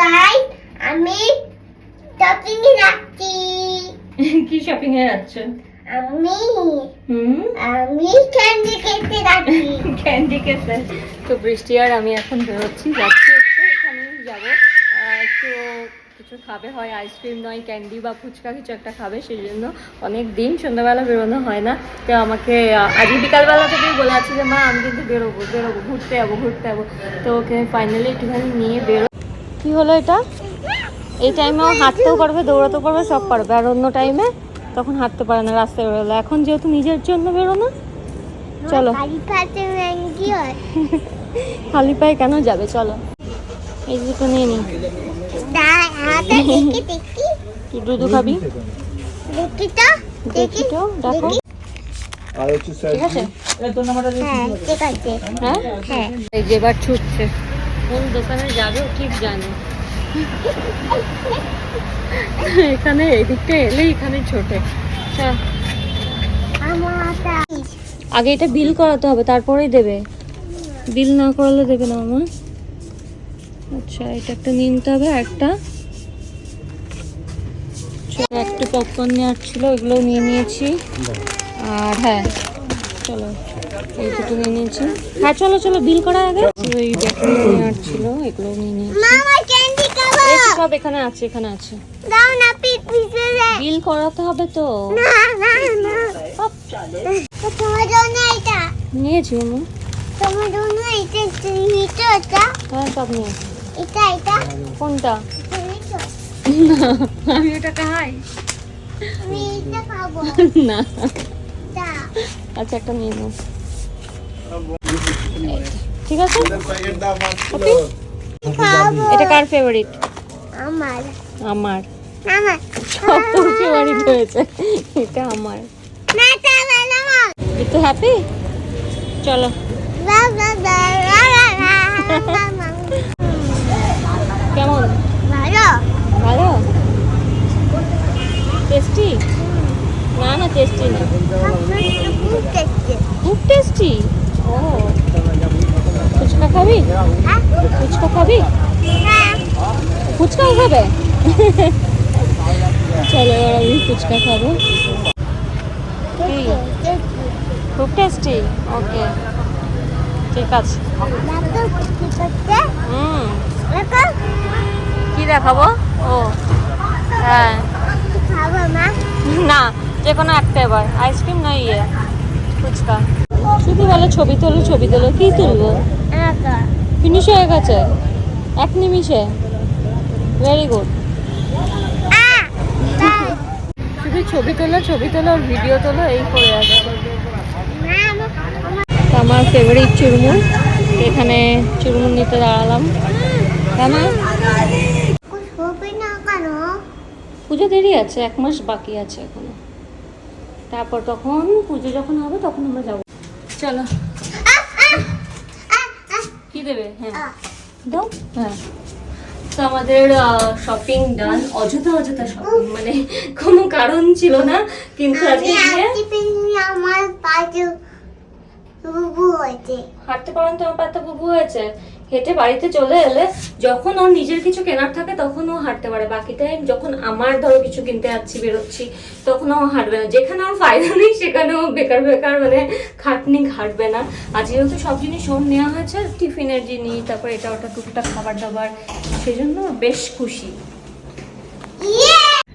Guys আমি shopping এ যাচ্ছি। কি শপিং এ যাচ্ছ? আমি আমি ক্যান্ডি খেতে যাচ্ছি। ক্যান্ডি তো বৃষ্টি আর আমি এখন বেরোচ্ছি যাচ্ছি হচ্ছে এখানেই যাব। তো কিছু খাবে হয় আইসক্রিম নয় ক্যান্ডি বা ফুচকা কিছু একটা খাবে সেই জন্য অনেক দিন সন্ধ্যাবেলা বেরোনো হয় না। তো আমাকে আজই বিকালবেলা থেকেই বলে আছে যে মা আমি কিন্তু বেরোবো বেরোবো ঘুরতে যাব ঘুরতে যাব। তো ওকে ফাইনালি একটুখানি নিয়ে বেরো কি হলো এটা? এই টাইমে ও হাঁটতেও পারবে দৌড়াতেও পারবে সব পারবে। আর অন্য টাইমে তখন হাঁটতে পারে না রাস্তায় বেরোলো। এখন যেহেতু নিজের জন্য বেরোনো চলো। খালি পাতে ম্যাঙ্গি খালি পায়ে কেন যাবে? চলো। এই দুটো নিয়ে নি কি দুধু খাবি দেখি। তো দেখি ঠিক আছে? হ্যাঁ ঠিক আছে। হ্যাঁ হ্যাঁ? এই যে এবার ছুটছে। কোন দোকানে যাবে ঠিক জানে। এখানে এদিকটা এলে এখানে ছোটে। আগে এটা বিল করাতে হবে, তারপরেই দেবে। বিল না করালে দেবে না আমার আচ্ছা এটা একটা নিতে হবে, একটা। একটা পপকর্ন নেওয়ার ছিল ওইগুলো নিয়ে নিয়েছি। আর হ্যাঁ চলো। এই দুটো নিয়ে নিয়েছি। হ্যাঁ চলো চলো বিল করা আগে। ওই ব্যাটারি নেওয়ার ছিল এগুলো নিয়ে নিয়েছি। এই সব এখানে আছে এখানে আছে। বিল করাতে হবে তো। নিয়েছি আমি তোমার জন্য এটা হ্যাঁ সব নিয়েছি এটা এটা? কোনটা? আমি ওটা খাই আমি এটা খাব। না। আচ্ছা একটা নিয়ে নাও। ঠিক আছে? এটা কার ফেভারিট আমার। আমার। আমার। সব তোর ফেভারিট হয়েছে? এটা আমার। না তা হ্যাপি চলো না না না না না কেমন ভালো ভালো টেস্টি না না টেস্টি না খুব টেস্টি খুব টেস্টি ও ফুচকা খাবি হ্যাঁ ফুচকা খাবি? ফুচকাও খাবে? চলো এবার আমি ফুচকা খাব। খুব টেস্টি ওকে ঠিক আছে। হুম। কি দেখাবো? ও হ্যাঁ। না, যে কোনো একটা এবার। আইসক্রিম নয় ইয়ে? ফুচকা। শুধু বলে ছবি তোলো ছবি তোলো। কি তুলবো? ফিনিশ হয়ে গেছে। এক নিমিষে। ভেরি গুড শুধু ছবি তোলো ছবি তোলো, আর ভিডিও তোলো, এই করে আছে আমার ফেভারিট চুরমুর। এখানে চুরমুর নিতে দাঁড়ালাম। কেন পুজো দেরি আছে, এক মাস বাকি আছে এখনও। তারপর তখন পুজো যখন হবে, তখন আমরা যাব। চলো। দেবে হ্যাঁ। দাও। হ্যাঁ। তো আমাদের শপিং ডান অযথা অযথা শপিং মানে কোনো কারণ ছিল না কিন্তু আজকে আমার পাজু বুবু হয়েছে। হাঁটতে পারেন তো আমার পাতা বুবু হয়েছে? হেঁটে বাড়িতে চলে এলে যখন ওর নিজের কিছু কেনার থাকে তখন ও হাঁটতে পারে। বাকি টাইম যখন আমার ধরো কিছু কিনতে যাচ্ছি বেরোচ্ছি তখন ও হাঁটবে না। যেখানে ওর ফায়দা নেই সেখানে ও বেকার বেকার মানে খাটনি ঘাটবে না। আর যেহেতু সব জিনিস ওর নেওয়া হয়েছে টিফিনের জিনিস তারপর এটা ওটা টুকটাক খাবার দাবার সেই জন্য বেশ খুশি।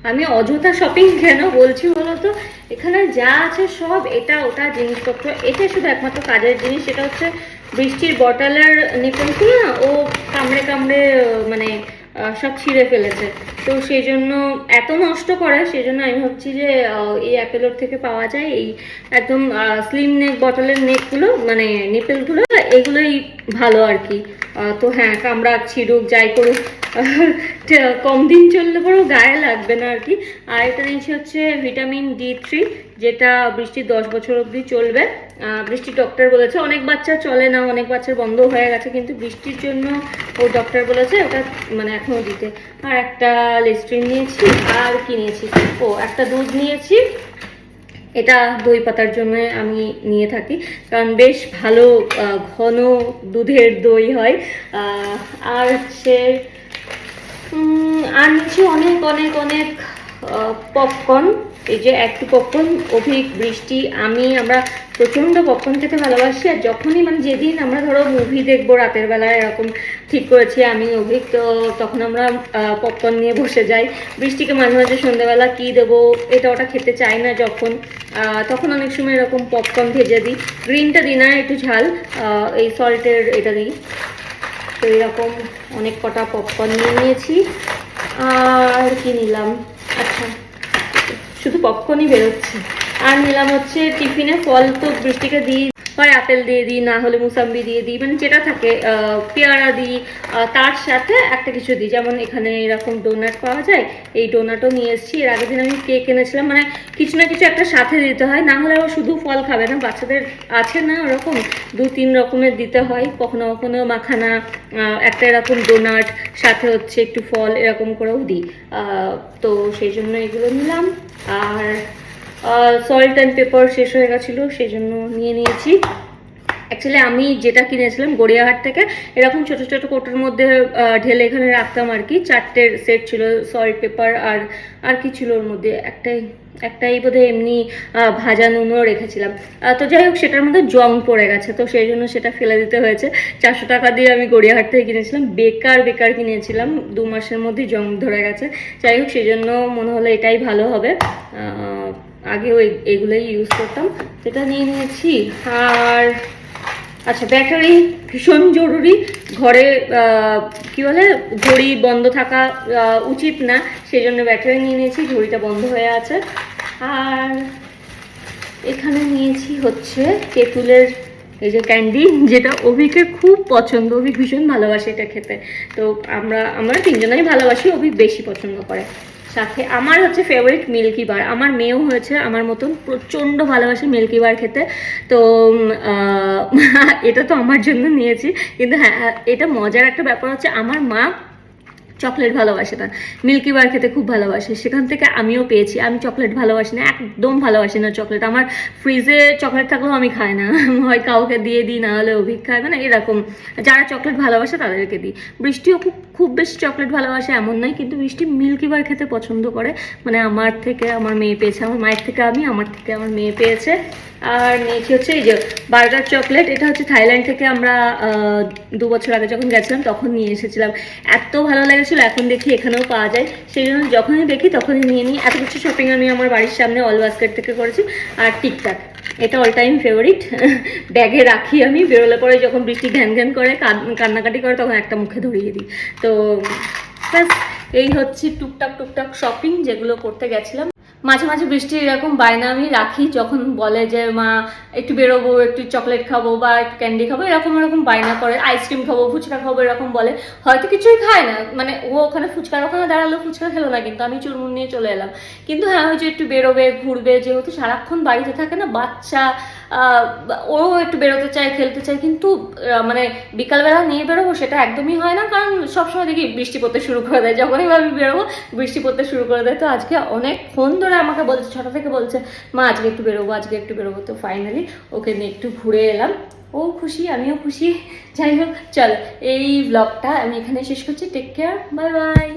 আমি অযথা শপিং কেন বলছি বলতো? এখানে যা আছে সব এটা ওটা জিনিসপত্র। এটা শুধু একমাত্র কাজের জিনিস সেটা হচ্ছে বৃষ্টির বটালার নিপেলগুলো না ও কামড়ে কামড়ে মানে সব ছিঁড়ে ফেলেছে। তো সেই জন্য এত নষ্ট করে, সেই জন্য আমি ভাবছি যে এই অ্যাপেলোর থেকে পাওয়া যায় এই একদম স্লিম নেক বটলের নেকগুলো মানে নিপেলগুলো এগুলোই ভালো আর কি। তো হ্যাঁ কামড়া ছিঁড়ুক, যাই করুক কম দিন চললে পরেও গায়ে লাগবে না আর কি। আর একটা জিনিস হচ্ছে ভিটামিন ডি থ্রি যেটা বৃষ্টির দশ বছর অবধি চলবে। আহ, বৃষ্টির ডক্টর বলেছে অনেক বাচ্চা চলে না অনেক বাচ্চার বন্ধ হয়ে গেছে কিন্তু বৃষ্টির জন্য ও ডক্টর বলেছে ওটা মানে এখনও দিতে। আর একটা লিস্ট্রিন নিয়েছি আর কি নিয়েছি? ও একটা দুধ নিয়েছি। এটা দই পাতার জন্য আমি নিয়ে থাকি কারণ বেশ ভালো ঘন দুধের দই হয়। আর হচ্ছে আর নিচ্ছি অনেক অনেক অনেক পপকর্ন এই যে একটু পপকর্ন অভিক, বৃষ্টি, আমি, আমরা প্রচণ্ড পপকর্ন খেতে ভালোবাসি। আর যখনই মানে যেদিন আমরা ধরো মুভি দেখব রাতের বেলায়, এরকম ঠিক করেছি আমি, অভিক, তো তখন আমরা পপকর্ন নিয়ে বসে যাই। বৃষ্টিকে মাঝে মাঝে সন্ধ্যেবেলা কী দেবো, এটা ওটা খেতে চাই না যখন। তখন অনেক সময় এরকম পপকর্ন ভেজে দিই। গ্রিনটা দিই না একটু ঝাল। এই সল্টের এটা দিই। তো এরকম অনেক কটা পপকর্ন নিয়ে নিয়েছি। আর কি নিলাম? আচ্ছা শুধু পপকর্নই বেরোচ্ছে। আর নিলাম হচ্ছে টিফিনে ফল তো বৃষ্টিকে দিই হয় আপেল দিয়ে দিই, না হলে মুসাম্বি দিয়ে দিই মানে যেটা থাকে পেয়ারা দিই তার সাথে একটা কিছু দিই। যেমন এখানে এরকম ডোনাট পাওয়া যায়, এই ডোনাটও নিয়ে এসেছি। এর আগের দিন আমি কেক এনেছিলাম মানে কিছু না কিছু একটা সাথে দিতে হয়, না হলে ও শুধু ফল খাবে না, বাচ্চাদের আছে না ওরকম, দু তিন রকমের দিতে হয়, কখনো কখনো মাখানা একটা এরকম ডোনাট সাথে হচ্ছে একটু ফল, এরকম করেও দিই। তো সেই জন্য এগুলো নিলাম, আর সল্ট অ্যান্ড পেপার শেষ হয়ে গেছিল সেই জন্য নিয়ে নিয়েছি। অ্যাকচুয়ালি আমি যেটা কিনেছিলাম গড়িয়াহাট থেকে, এরকম ছোট ছোট কোটোর মধ্যে ঢেলে এখানে রাখতাম আর কি। চারটের সেট ছিল সল্ট পেপার আর আর কি ছিল ওর মধ্যে। একটাই একটাই বোধহয় এমনি ভাজা নুনও রেখেছিলাম। তো যাই হোক, সেটার মধ্যে জং পড়ে গেছে, তো সেই জন্য সেটা ফেলে দিতে হয়েছে। চারশো টাকা দিয়ে আমি গড়িয়াহাট থেকে কিনেছিলাম। বেকার বেকার কিনেছিলাম। দু মাসের মধ্যেই জং ধরে গেছে। যাই হোক, সেই জন্য মনে হলো এটাই ভালো হবে। আগেও এগুলোই ইউজ করতাম। সেটা নিয়ে নিয়েছি, আর আচ্ছা ব্যাটারি ভীষণ জরুরি। ঘরে কি বলে, ঘড়ি বন্ধ থাকা উচিত না। সেই জন্য ব্যাটারি নিয়ে নিয়েছি, ঘড়িটা বন্ধ হয়ে আছে। আর এখানে নিয়েছি হচ্ছে তেঁতুলের এই যে ক্যান্ডি, যেটা অভিকের খুব পছন্দ। অভিক ভীষণ ভালোবাসে এটা খেতে। তো আমরা আমরা তিনজনাই ভালোবাসি অভিক বেশি পছন্দ করে। সাথে আমার হচ্ছে ফেভারিট মিল্কি বার আমার মেয়েও হয়েছে আমার মতন প্রচণ্ড ভালোবাসে মিল্কি বার খেতে। তো এটা তো আমার জন্য নিয়েছি। কিন্তু হ্যাঁ, এটা মজার একটা ব্যাপার হচ্ছে আমার মা চকলেট ভালোবাসে না। মিল্কি বার খেতে খুব ভালোবাসে। সেখান থেকে আমিও পেয়েছি। আমি চকলেট ভালোবাসি না, একদম ভালোবাসি না চকলেট। আমার ফ্রিজে চকলেট থাকলেও আমি খাই না। হয় কাউকে দিয়ে দিই, না হলে অভিক খায়। মানে এরকম। যারা চকলেট ভালোবাসে, তাদেরকে দিই। বৃষ্টিও খুব খুব বেশি চকলেট ভালোবাসে এমন নয়, কিন্তু বৃষ্টি মিল্কি বার খেতে পছন্দ করে। মানে আমার থেকে আমার মেয়ে পেয়েছে, আমার মায়ের থেকে আমি, আমার থেকে আমার মেয়ে পেয়েছে। আর নিয়েছি হচ্ছে এই যে বার্গার চকলেট। এটা হচ্ছে থাইল্যান্ড থেকে আমরা দু বছর আগে যখন গেছিলাম, তখন নিয়ে এসেছিলাম। এত ভালো লেগেছিল এখন দেখি এখানেও পাওয়া যায়। সেই জন্য যখনই দেখি তখনই নিয়ে নিই। এত কিছু শপিং আমি আমার বাড়ির সামনে অল বাস্কেট থেকে করেছি। আর টিকটাক, এটা অল টাইম ফেভারিট ব্যাগে রাখি আমি, বেরোলে পরে যখন বৃষ্টি ঘ্যান ঘ্যান করে, কান- কান্নাকাটি করে, তখন একটা মুখে ধরিয়ে দিই। তো ব্যাস, এই হচ্ছে টুকটাক টুকটাক শপিং যেগুলো করতে গেছিলাম। মাঝে মাঝে বৃষ্টি এরকম বায়না আমি রাখি। যখন বলে যে, মা, একটু বেরোবো, একটু চকলেট খাব বা একটু ক্যান্ডি খাব, এরকম এরকম বায়না করে আইসক্রিম খাব, ফুচকা খাব, এরকম বলে। হয়তো কিছুই খায় না। মানে ও ওখানে ফুচকার ওখানে দাঁড়াল, ফুচকা খেলো না কিন্তু আমি চুরমুন নিয়ে চলে এলাম। কিন্তু হ্যাঁ ওই যে একটু বেরোবে, ঘুরবে, যেহেতু সারাক্ষণ বাড়িতে থাকে না, বাচ্চা ও একটু বেরোতে চায়, খেলতে চায়, কিন্তু মানে বিকালবেলা নিয়ে বেরোবো সেটা একদমই হয় না, কারণ সবসময় দেখি বৃষ্টি পড়তে শুরু করে দেয়। যখনই ভাবি বেরোবো, বৃষ্টি পড়তে শুরু করে দেয়। তো আজকে অনেকক্ষণ ধরে আমাকে বলছে, ছটা থেকে বলছে, মা, আজকে একটু বেরোবো, আজকে একটু বেরোবো। তো ফাইনালি ওকে নিয়ে একটু ঘুরে এলাম। ও খুশি, আমিও খুশি। যাই হোক, চলো, এই ব্লগটা আমি এখানে শেষ করছি। Take care bye bye